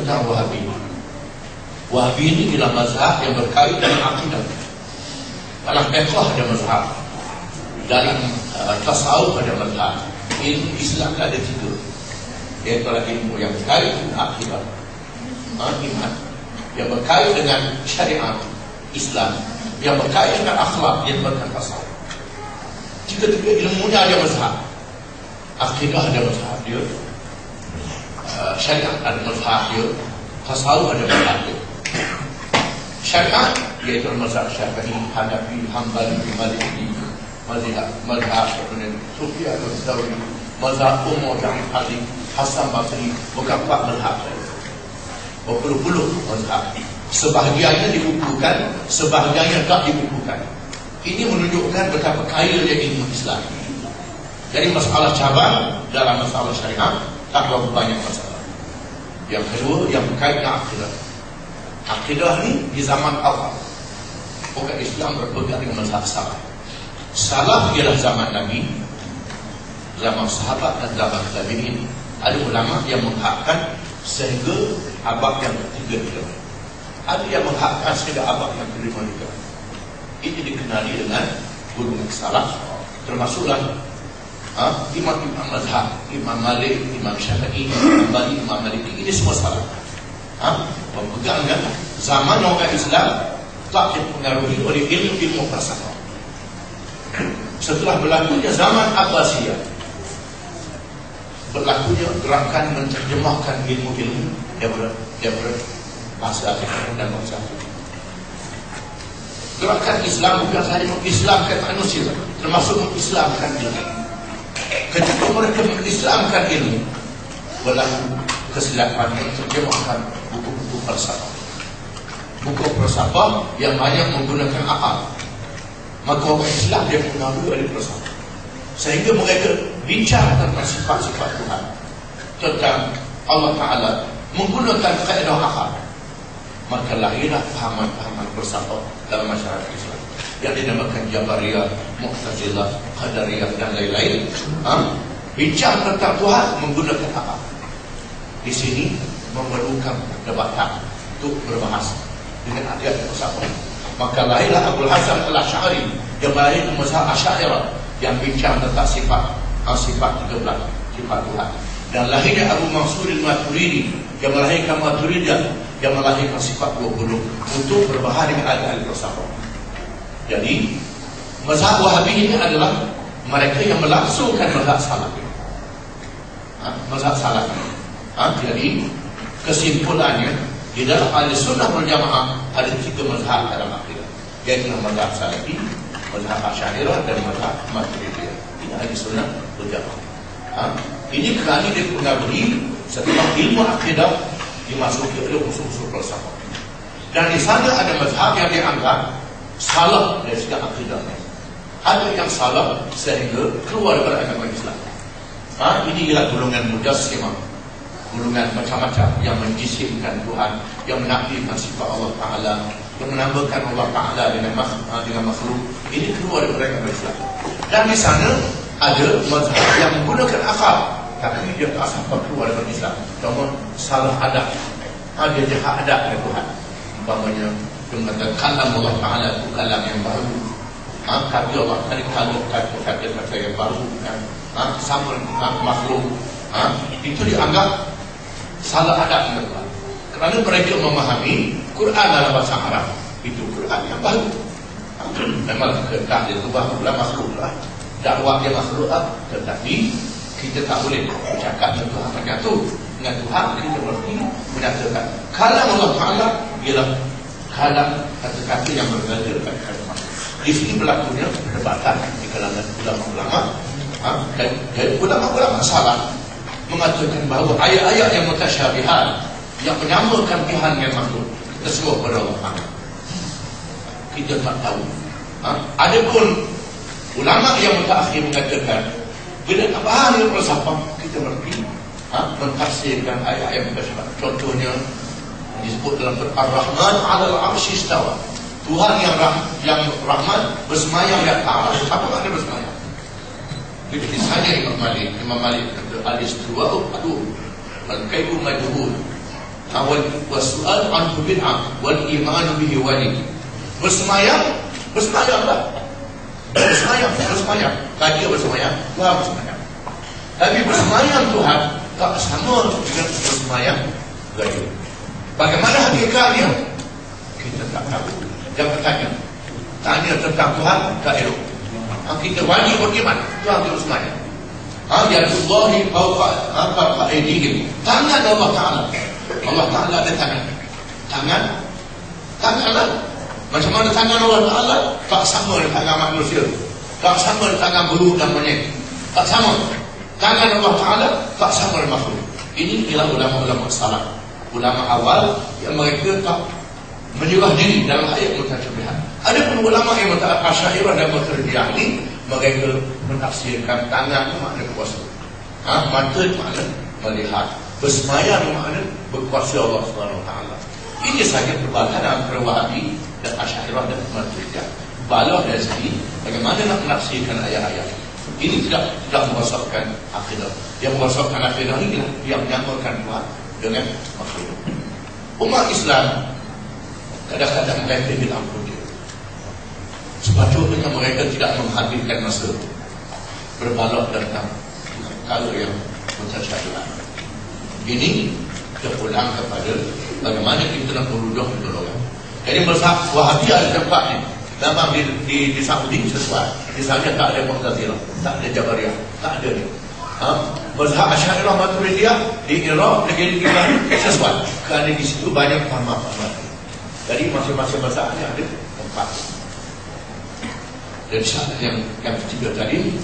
tentang Wahabi. Wahabi ini ialah mazhab yang berkait dengan akidah. Dalam fiqh ada mazhab. Dalam uh, tasawuf ada mazhab. Ilmu Islam ada tiga. Iaitu ilmu yang berkait dengan akidah. Ha, iman. Yang berkait dengan syariat Islam. Yang berkait dengan akhlak yang berkait tasawuf. Tiga-tiga ilmunya ada mazhab. Akidah ada mazhab dia. Uh, syariat ada mazhab dia. Tasawuf ada mazhab dia. Syariat iaitu mazhab Syafi'i, Hanafi, Hambali, Maliki, mazhab mazhab kemudian Sufi atau Sauri, mazhab Umar yang Ali, Hasan Basri, bukan empat mazhab. Berpuluh-puluh mazhab. Sebahagiannya dibukukan, sebahagiannya tak dibukukan. Ini menunjukkan betapa kaya dia ilmu Islam. Jadi masalah cabang dalam masalah syariat tak berapa banyak masalah. Yang kedua yang berkait dengan akidah. Akidah ni di zaman awal. Bukan Islam berpegang dengan mazhab salaf. Salaf ialah zaman Nabi, zaman sahabat dan zaman tabi'in. Ada ulama yang menghakkan sehingga abad yang ketiga itu. Ada yang menghakkan sehingga abad yang kelima itu. Ini dikenali dengan golongan salaf termasuklah ha, imam imam mazhab imam malik imam syafi'i imam bali imam maliki. Ini semua salaf ha, berpegang kan? Zaman orang Islam tak dipengaruhi oleh ilmu-ilmu falsafah setelah berlakunya zaman Abbasiyah berlakunya gerakan menterjemahkan ilmu-ilmu ber bahasa Afrika dan bahasa gerakan Islam bukan sahaja mengislamkan manusia termasuk mengislamkan ilmu ketika mereka mengislamkan ilmu berlaku kesilapan terjemahkan buku-buku falsafah. Buku falsafah yang banyak menggunakan akal. Maka orang Islam dia mengambil oleh falsafah. Sehingga mereka bincang tentang sifat-sifat Tuhan. Tentang Allah Ta'ala menggunakan kaedah akal. Maka lahirlah pahaman-pahaman falsafah dalam masyarakat Islam yang dinamakan Jabariyah, Mu'tazilah, Qadariyah dan lain-lain. Ha? Bincang tentang Tuhan menggunakan apa? Di sini memerlukan debatan untuk berbahas dengan ayat falsafah. Maka lahirlah Abu Hasan Al-Asy'ari yang melahirkan mazhab Asy'ariyah yang bincang tentang sifat sifat 13 sifat Tuhan. Dan lahirnya Abu Mansur Al-Maturidi yang melahirkan Maturidiyah yang melahirkan sifat 20 untuk berbahas dengan ayat falsafah. Jadi mazhab Wahabi ini adalah mereka yang melangsungkan mazhab salaf. Ha, mazhab salaf. Ha, jadi kesimpulannya di dalam ahli sunnah wal jamaah ada tiga mazhab dalam akidah. Yaitu mazhab salafi, mazhab asy'ariyah dan mazhab maturidiyah. Ini ahli sunnah wal jamaah. Ha, ini kerana dia pengaruhi setelah ilmu akidah dimasuki oleh usul-usul falsafah. Dan di sana ada mazhab yang dianggap salah dari segi akidahnya. Ada yang salah sehingga keluar dari agama Islam. Ha? Ini ialah golongan mujassimah. Golongan macam-macam yang menjisimkan Tuhan, yang menafikan sifat Allah Ta'ala, yang menambahkan Allah Ta'ala dengan, makhluk, dengan makhluk. Ini keluar dari agama Islam. Dan di sana ada mazhab yang menggunakan akal. Tapi dia tak sampai keluar dari Islam. Cuma salah adab. Ha, dia jahat adab dengan Tuhan. Umpamanya mengatakan kalam Allah Ta'ala itu kalam yang baru. Ha, kata Allah Ta'ala kalau kata kata kata yang baru kan? ha, sama dengan makhluk. Ha, itu dianggap salah adab Tuhan kerana mereka memahami Quran dalam bahasa Arab itu Quran yang baru. Ha, memang kedah dia itu baru lah makhluk lah. Dakwah dia makhluk lah. Tetapi kita tak boleh bercakap dengan Tuhan. Macam tu dengan Tuhan kita mesti menyatakan kalam Allah Ta'ala ialah kalam kata-kata yang berbeza dengan kata Di sini berlakunya perdebatan di kalangan ulama-ulama ha? dan, dan ulama-ulama salah mengatakan bahawa ayat-ayat yang mutasyabihat yang menyamakan Tuhan yang makhluk semua pada Allah kita tak tahu ha? ada pun ulama yang mutakhir mengatakan bila tak faham yang falsafah kita berarti ha? mentafsirkan ayat yang mutasyabihat contohnya disebut dalam Ar-Rahman 'ala al-'arsy istawa. Tuhan yang rah yang Rahman bersemayam di atas. Apa makna bersemayam? Jadi misalnya Imam Malik, Imam Malik kata al-istiwa itu al-kaifu majhul. awal wasu'al anhu bid'ah wal iman bihi wajib bersemayam bersemayam lah bersemayam bersemayam kaji bersemayam Tuhan bersemayam tapi bersemayam Tuhan tak sama dengan bersemayam gaya bagaimana hakikatnya? Kita tak tahu. Jangan bertanya. Tanya tentang Tuhan tak elok. Ha, kita wajib beriman Tuhan kita bersemayam ha, Yadullahi fawqa fawqa aydihim. Tangan Allah Ta'ala. Allah Ta'ala ada tangan. Tangan? Tangan lah. Macam mana tangan Allah Ta'ala? Tak sama dengan tangan manusia. Tak sama dengan tangan bulu dan monyet. Tak sama. Tangan Allah Ta'ala tak sama dengan makhluk. Ini ialah ulama-ulama salah ulama awal yang mereka tak menyerah diri dalam ayat mutasyabihat. Ada pun ulama yang mengatakan asyairah dan mutarjiyah ini mereka menafsirkan tangan itu makna kuasa. Ha? mata itu makna melihat. Bersemayam itu makna berkuasa Allah SWT ini saja perbalahan antara wahabi dan asyairah dan mutarjiyah balah dari sini bagaimana nak menafsirkan ayat-ayat. Ini tidak tidak merosakkan akidah. Yang merosakkan akidah ini yang menyamakan Tuhan dengan makhluk. Umat Islam kadang-kadang mereka diampun dia. Sepatutnya mereka tidak menghabiskan masa berbalok tentang kalau yang mutasyabihat ini terpulang kepada bagaimana kita nak meruduk pertolongan jadi mazhab wahabi ada tempat ni. Memang di, di, di Saudi sesuai. Di sana tak ada Muqtazirah tak ada Jabariyah tak ada ni. Ha? Mazhab Asyairah Maturidiyah di Iraq negeri kita sesuai. Kerana di situ banyak paham-paham jadi masing-masing mazhab ada tempat. Dan syarat yang yang ketiga tadi